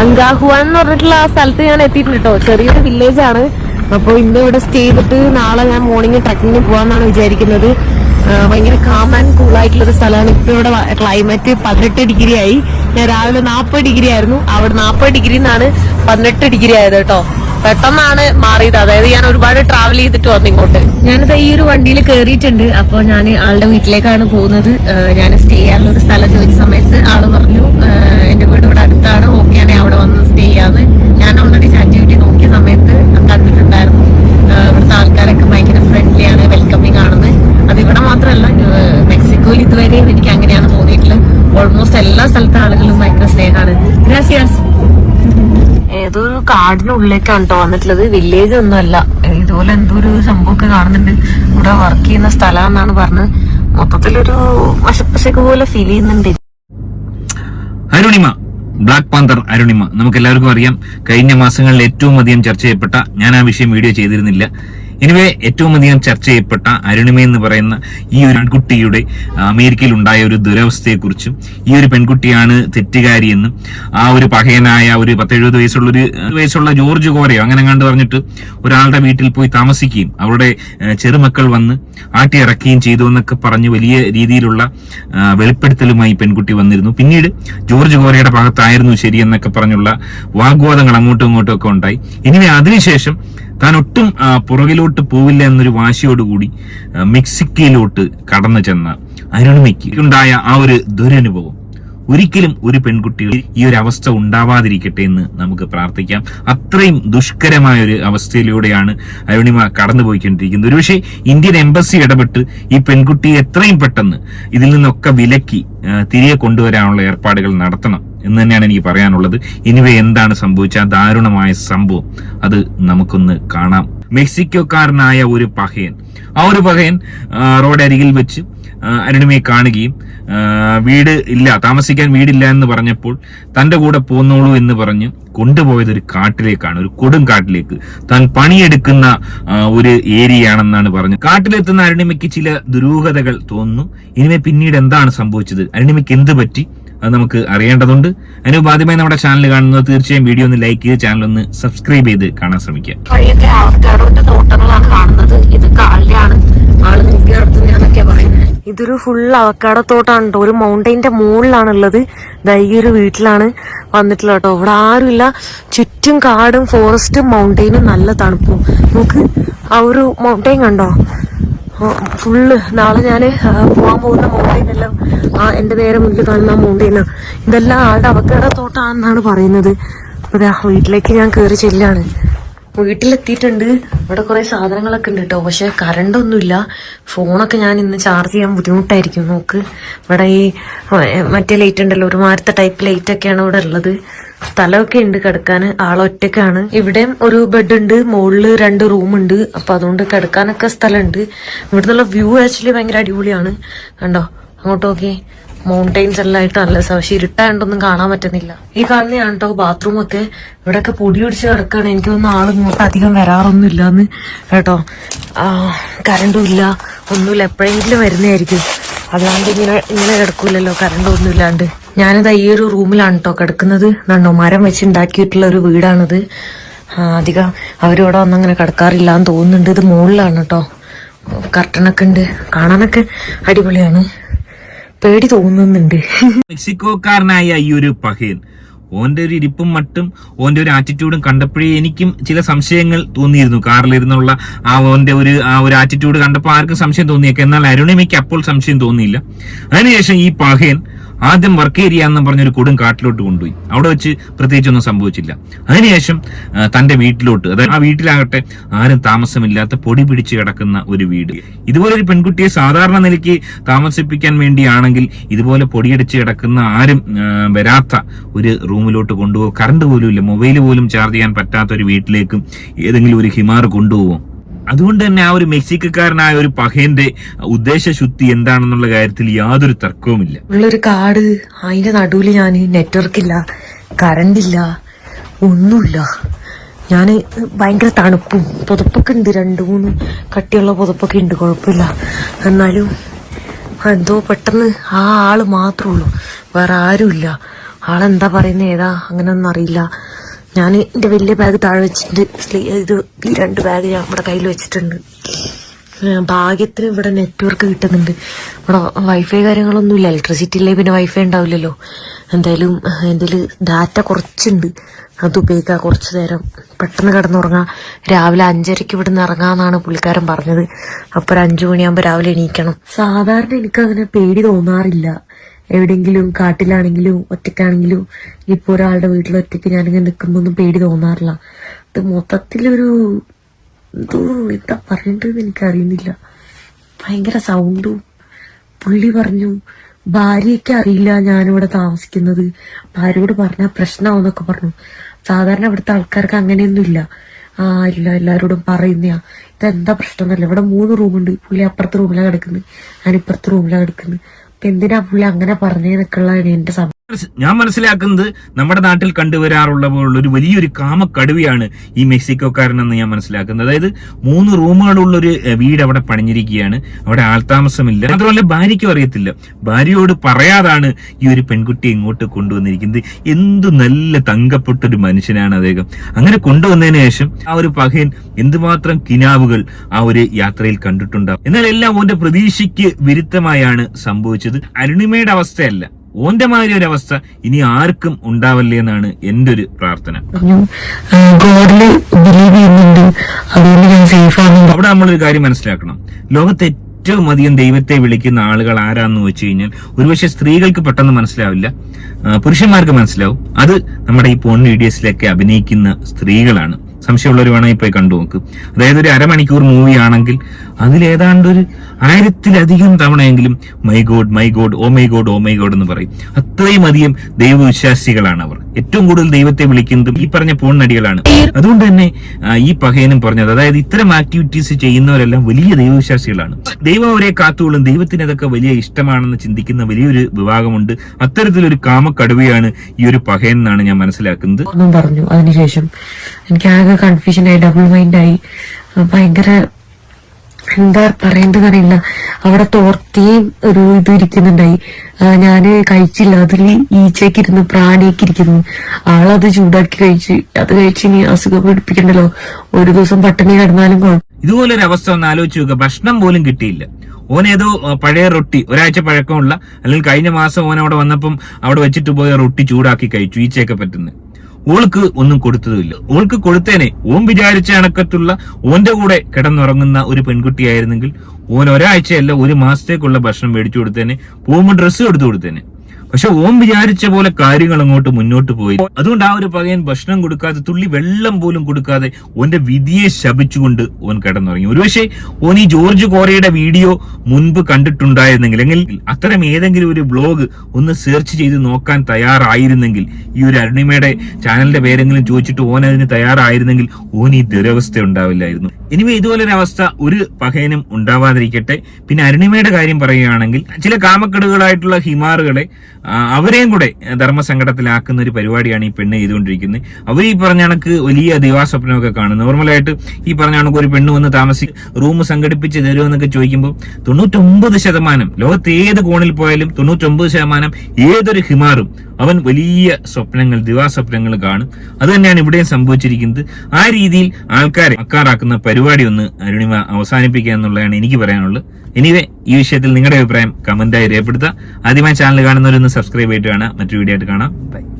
അങ്കാഹുവാൻ എന്ന് പറഞ്ഞിട്ടുള്ള ആ സ്ഥലത്ത് ഞാൻ എത്തിയിട്ടുണ്ട് കേട്ടോ ചെറിയൊരു വില്ലേജ് ആണ്. അപ്പോൾ ഇന്ന് ഇവിടെ സ്റ്റേ ചെയ്തിട്ട് നാളെ ഞാൻ മോർണിംഗ് ട്രക്കിങ്ങിന് പോകാമെന്നാണ് വിചാരിക്കുന്നത്. ഭയങ്കര കാം ആൻഡ് കൂൾ ആയിട്ടുള്ള ഒരു സ്ഥലമാണ്. ഇപ്പൊ ഇവിടെ ക്ലൈമറ്റ് പതിനെട്ട് ഡിഗ്രി ആയി ഞാൻ രാവിലെ നാൽപ്പത് ഡിഗ്രി ആയിരുന്നു അവിടെ നാൽപ്പത് ഡിഗ്രി നിന്നാണ് പതിനെട്ട് ഡിഗ്രി ആയത് കേട്ടോ പെട്ടെന്നാണ് മാറിയത്. അതായത് ഞാൻ ഒരുപാട് ട്രാവൽ ചെയ്തിട്ട് വന്നു ഇങ്ങോട്ട്. ഞാനിത് ഈ ഒരു വണ്ടിയിൽ കയറിയിട്ടുണ്ട് അപ്പോൾ ഞാൻ ആളുടെ വീട്ടിലേക്കാണ് പോകുന്നത്. ഞാൻ സ്റ്റേ ചെയ്യാനുള്ള ഒരു സ്ഥലം ചോദിച്ച സമയത്ത് ആൾ പറഞ്ഞു എന്റെ വീട് ഇവിടെ അടുത്താണ്. ഓക്കെയാണ് അവിടെ വന്ന് സ്റ്റേ ചെയ്യാന്ന്. ഞാൻ ഓൾറെഡി ചാറ്റിവിറ്റി നോക്കിയ സമയത്ത് കാടിനുള്ളിലേക്കാണ് കേട്ടോ വന്നിട്ടുള്ളത്. വില്ലേജ് ഒന്നുമല്ല. ഇതുപോലെ എന്തോ ഒരു സംഭവമൊക്കെ കാണുന്നുണ്ട്. ഇവിടെ വർക്ക് ചെയ്യുന്ന സ്ഥലമാണെന്നാണ് പറഞ്ഞത് മൊത്തത്തിലൊരു വശപ്പശക്ക് പോലെ ഫീൽ ചെയ്യുന്നുണ്ട്. Arunima black panther Arunima. നമുക്ക് എല്ലാവർക്കും അറിയാം കഴിഞ്ഞ മാസങ്ങളിൽ ഏറ്റവും അധികം ചർച്ച ചെയ്യപ്പെട്ട ഞാൻ ആ വിഷയം വീഡിയോ ചെയ്തിരുന്നില്ല. എനിവേ ഏറ്റവും അധികം ചർച്ച ചെയ്യപ്പെട്ട അരുണിമ എന്ന് പറയുന്ന ഈ ഒരു പെൺകുട്ടിയുടെ അമേരിക്കയിൽ ഉണ്ടായ ഒരു ദുരവസ്ഥയെക്കുറിച്ചും ഈ ഒരു പെൺകുട്ടിയാണ് തെറ്റുകാരിയെന്നും ആ ഒരു പഹയനായ ഒരു പത്തെഴുപത് വയസ്സുള്ള ഒരു വയസ്സുള്ള ജോർജ് കോരയോ അങ്ങനെ കണ്ട് പറഞ്ഞിട്ട് ഒരാളുടെ വീട്ടിൽ പോയി താമസിക്കുകയും അവരുടെ ചെറുമക്കൾ വന്ന് ആട്ടിയിറക്കുകയും ചെയ്തു എന്നൊക്കെ പറഞ്ഞ് വലിയ രീതിയിലുള്ള വെളിപ്പെടുത്തലുമായി പെൺകുട്ടി വന്നിരുന്നു. പിന്നീട് ജോർജ് കോരയുടെ ഭാഗത്തായിരുന്നു ശരിയെന്നൊക്കെ പറഞ്ഞുള്ള വാഗ്വാദങ്ങൾ അങ്ങോട്ടും ഇങ്ങോട്ടും ഒക്കെ ഉണ്ടായി. ഇനി അതിനുശേഷം താൻ ഒട്ടും പുറകിലോട്ട് പോവില്ല എന്നൊരു വാശിയോടുകൂടി മെക്സിക്കയിലോട്ട് കടന്നു ചെന്ന അരുണിമയ്ക്ക് ഉണ്ടായ ആ ഒരു ദുരനുഭവം. ഒരിക്കലും ഒരു പെൺകുട്ടികൾ ഈ ഒരു അവസ്ഥ ഉണ്ടാവാതിരിക്കട്ടെ എന്ന് നമുക്ക് പ്രാർത്ഥിക്കാം. അത്രയും ദുഷ്കരമായ ഒരു അവസ്ഥയിലൂടെയാണ് അരുണിമ കടന്നുപോയിക്കൊണ്ടിരിക്കുന്നത്. ഒരുപക്ഷെ ഇന്ത്യൻ എംബസി ഇടപെട്ട് ഈ പെൺകുട്ടിയെ എത്രയും പെട്ടെന്ന് ഇതിൽ നിന്നൊക്കെ വിലക്കി തിരികെ കൊണ്ടുവരാനുള്ള ഏർപ്പാടുകൾ നടത്തണം. എന്ന് തന്നെയാണ് എനിക്ക് പറയാനുള്ളത്. ഇനിവേ എന്താണ് സംഭവിച്ച ദാരുണമായ സംഭവം അത് നമുക്കൊന്ന് കാണാം. മെക്സിക്കോക്കാരനായ ഒരു പഹയൻ. ആ ഒരു പഹയൻ റോഡരികിൽ വെച്ച് അരുണിമയെ കാണുകയും വീട് ഇല്ല താമസിക്കാൻ വീടില്ല എന്ന് പറഞ്ഞപ്പോൾ തന്റെ കൂടെ പോന്നോളൂ എന്ന് പറഞ്ഞ് കൊണ്ടുപോയത് ഒരു കാട്ടിലേക്കാണ് ഒരു കൊടും കാട്ടിലേക്ക്. താൻ പണിയെടുക്കുന്ന ഒരു ഏരിയ ആണെന്നാണ് പറഞ്ഞത് കാട്ടിലെത്തുന്ന അരുണിമയ്ക്ക് ചില ദുരൂഹതകൾ തോന്നുന്നു. ഇനിമേ പിന്നീട് എന്താണ് സംഭവിച്ചത്? അരുണിമയ്ക്ക് എന്ത് പറ്റി? അത് നമുക്ക് അറിയേണ്ടതുണ്ട്. അതിന് ആദ്യമായി നമ്മുടെ ചാനൽ കാണുന്നത് തീർച്ചയായും വീഡിയോ ഒന്ന് ലൈക്ക് ചെയ്ത് ചാനൽ ഒന്ന് സബ്സ്ക്രൈബ് ചെയ്ത് കാണാൻ ശ്രമിക്കുക. തോട്ടങ്ങളാണ് കാണുന്നത്. ഇത് ആൾ പറയുന്നത് ഇതൊരു ഫുൾ അവക്കാട തോട്ടാണ് കേട്ടോ. ഒരു മൗണ്ടൈന്റെ മുകളിലാണുള്ളത്. ഉള്ളത് ഈ ഒരു വീട്ടിലാണ് വന്നിട്ടുള്ളത് കേട്ടോ. ഇവിടെ ആരുമില്ല. ചുറ്റും കാടും ഫോറസ്റ്റും മൗണ്ടൈനും നല്ല തണുപ്പും. നമുക്ക് ആ ഒരു മൗണ്ടൈൻ കണ്ടോ? ഫുള്ള് നാളെ ഞാൻ പോകാൻ പോകുന്ന മൗണ്ടൈൻ ആ എന്റെ നേരെ മുന്നിൽ കാണുന്ന മൗണ്ടൈനാ ഇതെല്ലാം ആളുടെ അവക്കട തോട്ടാണെന്നാണ് പറയുന്നത് അപ്പോൾ വീട്ടിലേക്ക് ഞാൻ കയറി ചെല്ലാണ്. വീട്ടിലെത്തിയിട്ടുണ്ട്. ഇവിടെ കുറേ സാധനങ്ങളൊക്കെ ഉണ്ട് കേട്ടോ. പക്ഷെ കറണ്ടൊന്നുമില്ല. ഫോണൊക്കെ ഞാൻ ഇന്ന് ചാർജ് ചെയ്യാൻ ബുദ്ധിമുട്ടായിരിക്കും. നോക്ക്. ഇവിടെ ഈ മറ്റേ ലൈറ്റ് ഉണ്ടല്ലോ ഒരു മാരത്തെ ടൈപ്പ് ലൈറ്റ് ഒക്കെയാണ് ഇവിടെ ഉള്ളത്. സ്ഥലമൊക്കെ ഉണ്ട് കിടക്കാൻ. ആളൊറ്റക്കാണ് ഇവിടെ ഒരു ബെഡ് ഉണ്ട് മുകളിൽ രണ്ട് റൂം ഉണ്ട്. അപ്പൊ അതുകൊണ്ട് കിടക്കാനൊക്കെ സ്ഥലമുണ്ട്. ഇവിടുന്നുള്ള വ്യൂ ആക്ച്വലി ഭയങ്കര അടിപൊളിയാണ്. കണ്ടോ? അങ്ങോട്ട് നോക്കി മൗണ്ടൈൻസ് എല്ലാം ആയിട്ട് നല്ല പക്ഷെ ഇരുട്ടായോണ്ടൊന്നും കാണാൻ പറ്റുന്നില്ല. ഈ കാണുന്നതാണ് കേട്ടോ ബാത്റൂം ഒക്കെ. ഇവിടെയൊക്കെ പൊടി പിടിച്ച് കിടക്കാണ്. എനിക്ക് തോന്നുന്നു ആൾ ഇങ്ങോട്ട് അധികം വരാറൊന്നും ഇല്ലാന്ന് കേട്ടോ കറണ്ടും ഇല്ല. ഒന്നുമില്ല. എപ്പോഴെങ്കിലും വരുന്നതായിരിക്കും. അതുകൊണ്ട് ഇങ്ങനെ ഇങ്ങനെ കിടക്കൂലല്ലോ. കറണ്ട് ഒന്നും ഇല്ലാണ്ട് ഞാനിത് ഈ ഒരു റൂമിലാണ് കേട്ടോ കിടക്കുന്നത്. നണ്ടോ മരം വെച്ച് ഉണ്ടാക്കിയിട്ടുള്ള ഒരു വീടാണിത്. അധികം അവരിവിടെ വന്നങ്ങനെ കിടക്കാറില്ല എന്ന് തോന്നുന്നുണ്ട്. ഇത് മുകളിലാണ് കേട്ടോ കർട്ടനൊക്കെ ഉണ്ട്. കാണാനൊക്കെ അടിപൊളിയാണ്. പേടി തോന്നുന്നുണ്ട്. മെക്സിക്കോക്കാരനായ ഈ ഒരു പഹേൻ ഓന്റെ ഒരു ഇരിപ്പും മട്ടും ഓന്റെ ഒരു ആറ്റിറ്റ്യൂഡും കണ്ടപ്പോഴേ എനിക്കും ചില സംശയങ്ങൾ തോന്നിയിരുന്നു. കാറിലിരുന്നുള്ള ആ ഓന്റെ ഒരു ആ ഒരു ആറ്റിറ്റ്യൂഡ് കണ്ടപ്പോൾ ആർക്കും സംശയം തോന്നിയേക്കാം. എന്നാൽ അരുണിമയ്ക്ക് അപ്പോൾ സംശയം തോന്നിയില്ല. അതിനുശേഷം ഈ പഹയൻ ആദ്യം വർക്ക് ഏരിയ എന്ന് പറഞ്ഞൊരു കൊടും കാട്ടിലോട്ട് കൊണ്ടുപോയി. അവിടെ വെച്ച് പ്രത്യേകിച്ചൊന്നും സംഭവിച്ചില്ല. അതിനുശേഷം തന്റെ വീട്ടിലോട്ട് അതായത് ആ വീട്ടിലാകട്ടെ ആരും താമസമില്ലാത്ത പൊടി പിടിച്ച് കിടക്കുന്ന ഒരു വീട്. ഇതുപോലെ ഒരു പെൺകുട്ടിയെ സാധാരണ നിലയ്ക്ക് താമസിപ്പിക്കാൻ വേണ്ടിയാണെങ്കിൽ ഇതുപോലെ പൊടിയടിച്ച് കിടക്കുന്ന ആരും വരാത്ത ഒരു റൂമിലോട്ട് കൊണ്ടുപോകും. കറണ്ട് പോലും ഇല്ല. മൊബൈൽ പോലും ചാർജ് ചെയ്യാൻ പറ്റാത്ത ഒരു വീട്ടിലേക്കും ഏതെങ്കിലും ഒരു ഹിമാർ കൊണ്ടുപോകും. അതുകൊണ്ട് തന്നെ ആ ഒരു മെക്സിക്കക്കാരനായ ഒരു പഹേന്റെ ഉദ്ദേശശുദ്ധി എന്താണെന്നുള്ള കാര്യത്തിൽ യാതൊരു തർക്കവുമില്ല. ഉള്ളൊരു കാട് അതിന്റെ നടുവിൽ ഞാൻ നെറ്റ്വർക്ക് ഇല്ല കറണ്ട് ഇല്ല ഒന്നുമില്ല. ഞാൻ ഭയങ്കര തണുപ്പും പുതപ്പൊക്കെ ഉണ്ട് രണ്ടു മൂന്ന് കട്ടിയുള്ള പുതപ്പൊക്കെ ഉണ്ട് കുഴപ്പമില്ല. എന്നാലും എന്തോ പെട്ടെന്ന് ആ ആൾ മാത്രമേ ഉള്ളൂ. വേറെ ആരുമില്ല. ആളെന്താ പറയുന്നത് ഏതാ അങ്ങനെ ഒന്നും അറിയില്ല. ഞാൻ എന്റെ വലിയ ബാഗ് താഴെ വെച്ചിട്ടുണ്ട് സ്ലീ- ഇത് ഈ രണ്ട് ബാഗ് ഞാൻ ഇവിടെ കയ്യിൽ വെച്ചിട്ടുണ്ട്. ഭാഗ്യത്തിന് ഇവിടെ നെറ്റ്വർക്ക് കിട്ടുന്നുണ്ട്. ഇവിടെ വൈഫൈ കാര്യങ്ങളൊന്നും ഇല്ല. ഇലക്ട്രിസിറ്റി ഇല്ലേ പിന്നെ വൈഫൈ ഉണ്ടാവില്ലല്ലോ. എന്തായാലും എന്റെ ഡാറ്റ കുറച്ചുണ്ട്. അത് ഉപയോഗിക്കാം. കുറച്ച് നേരം പെട്ടെന്ന് കിടന്നുറങ്ങാം. രാവിലെ അഞ്ചരയ്ക്ക് ഇവിടെ നിന്ന് ഇറങ്ങാന്നാണ് പുള്ളിക്കാരൻ പറഞ്ഞത്. അപ്പൊ ഒരു അഞ്ചു മണിയാകുമ്പോൾ രാവിലെ എണീക്കണം. സാധാരണ എനിക്ക് അങ്ങനെ പേടി തോന്നാറില്ല. എവിടെയെങ്കിലും കാട്ടിലാണെങ്കിലും ഒറ്റയ്ക്കാണെങ്കിലും ഇപ്പോൾ ഒരാളുടെ വീട്ടിൽ ഒറ്റയ്ക്ക് ഞാനിങ്ങനെ നിൽക്കുമ്പോൾ ഒന്നും പേടി തോന്നാറില്ല. അത് മൊത്തത്തിലൊരു എന്തോ എന്താ പറയേണ്ടതെന്ന് എനിക്കറിയുന്നില്ല. ഭയങ്കര സൗണ്ടും പുള്ളി പറഞ്ഞു ഭാര്യയ്ക്ക് അറിയില്ല ഞാനിവിടെ താമസിക്കുന്നത്. ഭാര്യയോട് പറഞ്ഞ പ്രശ്നമാവെന്നൊക്കെ പറഞ്ഞു. സാധാരണ ഇവിടുത്തെ ആൾക്കാർക്ക് അങ്ങനെയൊന്നും ഇല്ല ആ ഇല്ല എല്ലാവരോടും പറയുന്നയാ. ഇതെന്താ പ്രശ്നം എന്നല്ല ഇവിടെ മൂന്ന് റൂമുണ്ട്. പുള്ളി അപ്പുറത്തെ റൂമിലാണ് കിടക്കുന്നത് ഞാൻ റൂമിലാണ് കിടക്കുന്നത് എന്തിനാ പുള്ളി അങ്ങനെ പറഞ്ഞേന്നൊക്കെയുള്ളതാണ് എന്റെ സംശയം ഞാൻ മനസ്സിലാക്കുന്നത് നമ്മുടെ നാട്ടിൽ കണ്ടുവരാറുള്ള ഒരു വലിയൊരു കാമക്കടുവയാണ് ഈ മെക്സിക്കോക്കാരനെന്ന് ഞാൻ മനസ്സിലാക്കുന്നത്. അതായത് മൂന്ന് റൂമുകളുള്ള ഒരു വീട് അവിടെ പണിഞ്ഞിരിക്കുകയാണ്. അവിടെ ആൾതാമസമില്ല മാത്രമല്ല ഭാര്യയ്ക്കും അറിയത്തില്ല. ഭാര്യയോട് പറയാതാണ് ഈ ഒരു പെൺകുട്ടിയെ ഇങ്ങോട്ട് കൊണ്ടുവന്നിരിക്കുന്നത്. എന്ത് നല്ല തങ്കപ്പെട്ടൊരു മനുഷ്യനാണ് അദ്ദേഹം. അങ്ങനെ കൊണ്ടുവന്നതിന് ശേഷം ആ ഒരു പകയൻ എന്തുമാത്രം കിനാവുകൾ ആ ഒരു യാത്രയിൽ കണ്ടിട്ടുണ്ടാവും. എന്നാൽ എല്ലാം ഓന്റെ പ്രതീക്ഷയ്ക്ക് വിരുദ്ധമായാണ് സംഭവിച്ചത്. അരുണിമയുടെ അവസ്ഥയല്ല. ഓന്റെ മാതിരി ഒരു അവസ്ഥ ഇനി ആർക്കും ഉണ്ടാവല്ലേ എന്നാണ് എന്റെ ഒരു പ്രാർത്ഥന. ഗോഡിൽ ബിലീവ് ചെയ്യുന്നുണ്ട്. അതുകൊണ്ട് ഞാൻ സേഫ് ആണ്. അവിടെ നമ്മളൊരു കാര്യം മനസ്സിലാക്കണം. ലോകത്തെ ഏറ്റവും അധികം ദൈവത്തെ വിളിക്കുന്ന ആളുകൾ ആരാന്ന് വെച്ച് കഴിഞ്ഞാൽ ഒരുപക്ഷെ സ്ത്രീകൾക്ക് പെട്ടെന്ന് മനസ്സിലാവില്ല. പുരുഷന്മാർക്ക് മനസ്സിലാവും. അത് നമ്മുടെ ഈ പോൺ വീഡിയോസിലൊക്കെ അഭിനയിക്കുന്ന സ്ത്രീകളാണ്. സംശയമുള്ളവർ വേണമെങ്കിൽ പോയി കണ്ടു നോക്ക്. അതായത് ഒരു അരമണിക്കൂർ മൂവി ആണെങ്കിൽ അതിലേതാണ്ട് ഒരു ആയിരത്തിലധികം തവണയെങ്കിലും my God my God oh my God oh my God എന്ന് പറയും. അത്രയും അധികം ദൈവവിശ്വാസികളാണ് അവർ. ഏറ്റവും കൂടുതൽ ദൈവത്തെ വിളിക്കുന്നതും ഈ പറഞ്ഞ പൂണ്ണടികളാണ് അതുകൊണ്ട് തന്നെ ഈ പഹയനും പറഞ്ഞത് അതായത് ഇത്തരം ആക്ടിവിറ്റീസ് ചെയ്യുന്നവരെല്ലാം വലിയ ദൈവവിശ്വാസികളാണ്. ദൈവം അവരെ കാത്തുകൊള്ളും. ദൈവത്തിന് അതൊക്കെ വലിയ ഇഷ്ടമാണെന്ന് ചിന്തിക്കുന്ന വലിയൊരു വിഭാഗമുണ്ട്. അത്തരത്തിലൊരു കാമക്കടുവയാണ് ഈ ഒരു പഹയൻ എന്നാണ് ഞാൻ മനസ്സിലാക്കുന്നത്. പറഞ്ഞു. അതിനുശേഷം എനിക്ക് ആകെ കൺഫ്യൂഷൻ ആയി ഡബിൾ മൈൻഡ് ആയി. ഭയങ്കര എന്താ പറയേണ്ടതറിയില്ല അവിടെ തോർത്തിയും ഒരു ഇത് ഇരിക്കുന്നുണ്ടായി. ഞാൻ കഴിച്ചില്ല. അതിൽ ഈച്ചയ്ക്ക് ഇരുന്ന് പ്രാണിയൊക്കെ ഇരിക്കുന്നു. ആളത് ചൂടാക്കി കഴിച്ച് അത് കഴിച്ച് ഇനി അസുഖം പിടിപ്പിക്കണ്ടല്ലോ. ഒരു ദിവസം പട്ടിണി കിടന്നാലും ഇതുപോലെ ഒരു അവസ്ഥ ഒന്ന് ആലോചിച്ച് നോക്കുക ഭക്ഷണം പോലും കിട്ടിയില്ല. ഓനേതോ ഏതോ പഴയ റൊട്ടി ഒരാഴ്ച പഴക്കമുള്ള അല്ലെങ്കിൽ കഴിഞ്ഞ മാസം ഓൻ അവിടെ വന്നപ്പം അവിടെ വെച്ചിട്ട് പോയ റൊട്ടി ചൂടാക്കി കഴിച്ചു. ഈച്ചയൊക്കെ പറ്റുന്നത് ഓൾക്ക് ഒന്നും കൊടുത്തതുമില്ല. ഓൾക്ക് കൊടുത്തേനെ. ഓൻ വിചാരിച്ച അണക്കത്തുള്ള ഓന്റെ കൂടെ കിടന്നുറങ്ങുന്ന ഒരു പെൺകുട്ടിയായിരുന്നെങ്കിൽ ഓൻ ഒരാഴ്ചയല്ല ഒരു മാസത്തേക്കുള്ള ഭക്ഷണം മേടിച്ചു കൊടുത്തേനെ. പോകുമ്പോൾ ഡ്രസ്സ് എടുത്തു കൊടുത്തേനെ. പക്ഷെ ഓം വിചാരിച്ച പോലെ കാര്യങ്ങൾ അങ്ങോട്ട് മുന്നോട്ട് പോയി. അതുകൊണ്ട് ആ ഒരു പകയൻ ഭക്ഷണം കൊടുക്കാതെ തുള്ളി വെള്ളം പോലും കൊടുക്കാതെ ഓന്റെ വിധിയെ ശപിച്ചുകൊണ്ട് ഓൻ കിടന്നുറങ്ങി. ഒരുപക്ഷെ ഓൻ ഈ ജോർജ് കോറയുടെ വീഡിയോ മുൻപ് കണ്ടിട്ടുണ്ടായിരുന്നെങ്കിൽ അല്ലെങ്കിൽ അത്തരം ഏതെങ്കിലും ഒരു ബ്ലോഗ് ഒന്ന് സെർച്ച് ചെയ്ത് നോക്കാൻ തയ്യാറായിരുന്നെങ്കിൽ ഈ ഒരു അരുണിമയുടെ ചാനലിന്റെ പേരെങ്കിലും ചോദിച്ചിട്ട് ഓൻ അതിന് തയ്യാറായിരുന്നെങ്കിൽ ഓൻ ഈ ദുരവസ്ഥ ഉണ്ടാവില്ലായിരുന്നു. ഇനിവേ ഇതുപോലൊരു അവസ്ഥ ഒരു പകയനും ഉണ്ടാവാതിരിക്കട്ടെ. പിന്നെ അരുണിമയുടെ കാര്യം പറയുകയാണെങ്കിൽ ചില കാമക്കെടുകളായിട്ടുള്ള ഹിമാറുകളെ അവരെയും കൂടെ ധർമ്മസങ്കടത്തിലാക്കുന്ന ഒരു പരിപാടിയാണ് ഈ പെണ്ണ് ചെയ്തുകൊണ്ടിരിക്കുന്നത്. അവർ ഈ പറഞ്ഞ കണക്ക് വലിയ ദിവാസ്വപ്നമൊക്കെ കാണുന്നു നോർമലായിട്ട് ഈ പറഞ്ഞ കണക്ക് ഒരു പെണ്ണ് വന്ന് താമസി റൂം സംഘടിപ്പിച്ച് തരുമെന്നൊക്കെ ചോദിക്കുമ്പോൾ തൊണ്ണൂറ്റൊമ്പത് ശതമാനം ലോകത്ത് ഏത് കോണിൽ പോയാലും തൊണ്ണൂറ്റൊമ്പത് ശതമാനം ഏതൊരു ഹിമാറും അവൻ വലിയ സ്വപ്നങ്ങൾ ദിവാസ്വപ്നങ്ങൾ കാണും. അത് തന്നെയാണ് ഇവിടെയും സംഭവിച്ചിരിക്കുന്നത്. ആ രീതിയിൽ ആൾക്കാരെ അക്കാറാക്കുന്ന പരിപാടി ഒന്ന് അരുണിമ അവസാനിപ്പിക്കുക എന്നുള്ളതാണ് എനിക്ക് പറയാനുള്ളത്. എനിവേ ഈ വിഷയത്തിൽ നിങ്ങളുടെ അഭിപ്രായം കമന്റായി രേഖപ്പെടുത്തുക. ആദ്യമായി ചാനൽ കാണുന്നവരൊന്ന് സബ്സ്ക്രൈബ് ചെയ്തിട്ട് കാണാം മറ്റൊരു വീഡിയോ ആയിട്ട് കാണാം. ബൈ